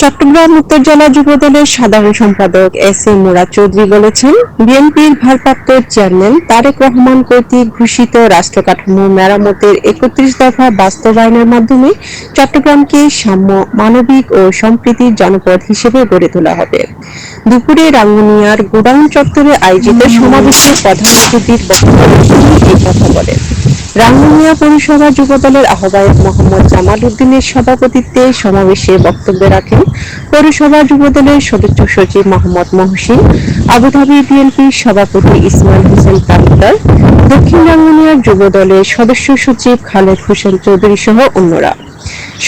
চট্টগ্রাম উত্তর জেলা যুবদলের সাধারণ সম্পাদক এস এ মুরাদ চৌধুরী বলেছেন, বিএনপির ভারপ্রাপ্ত চেয়ারম্যান তারেক রহমান কর্তৃক ঘোষিত রাষ্ট্র কাঠামো মেরামতের একত্রিশ দফা বাস্তবায়নের মাধ্যমে চট্টগ্রামকে সাম্য, মানবিক ও সম্প্রীতির জনপদ হিসেবে গড়ে তোলা হবে। দুপুরে রাঙ্গুনিয়ার গোডাউন চত্বরে আয়োজিত সমাবেশে প্রধান অতিথির বক্তব্যে এই কথা বলেন। রাঙ্গুনিয়া পৌরসভা যুবদলের আহ্বায়ক মোহাম্মদ জামাল উদ্দিনের সভাপতিত্বে সমাবেশে বক্তব্য রাখেন পৌরসভা যুবদলের সদস্য সচিব মোহাম্মদ মহসিন, আবুধাবি বিএনপির সভাপতি ইসমাইল হোসেন তালুকদার দক্ষিণ রাঙ্গুনিয়ার যুবদলের সদস্য সচিব খালেদ হোসেন চৌধুরী সহ অন্যরা।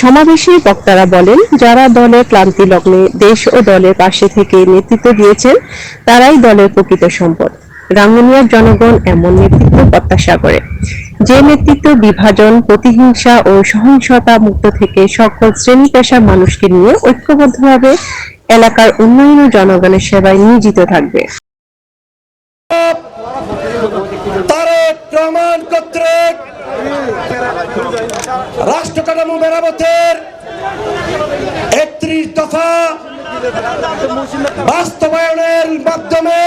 সমাবেশে বক্তারা বলেন, যারা দলের ক্লান্তি লগ্নে দেশ ও দলের পাশে থেকে নেতৃত্ব দিয়েছেন, তারাই দলের প্রকৃত সম্পদ। রাঙ্গুনিয়ার জনগণ এমন নেতৃত্ব প্রত্যাশা করে। যে নেতৃত্ব বিভাজন, প্রতিহিংসা ও সহিংসতা মুক্ত থেকে সকল শ্রেণি পেশার মানুষকে নিয়ে ঐক্যবদ্ধভাবে এলাকার উন্নয়ন ও জনগণের সেবায় নিয়োজিত থাকবে। বাস্তবায়নের মাধ্যমে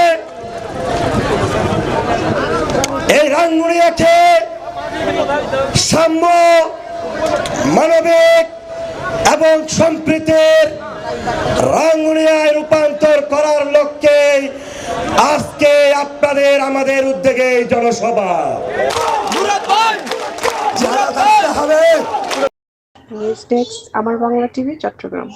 এই রাঙ্গুনিয়াকে সাম্য মানবিক এবং সম্প্রীতির রাঙ্গুনিয়ায় রূপান্তর করার লক্ষ্যে আজকে আপনাদের আমাদের উদ্যোগে এই জনসভা। হবে। নিউজ ডেস্ক আমার বাংলা টিভি চট্টগ্রাম।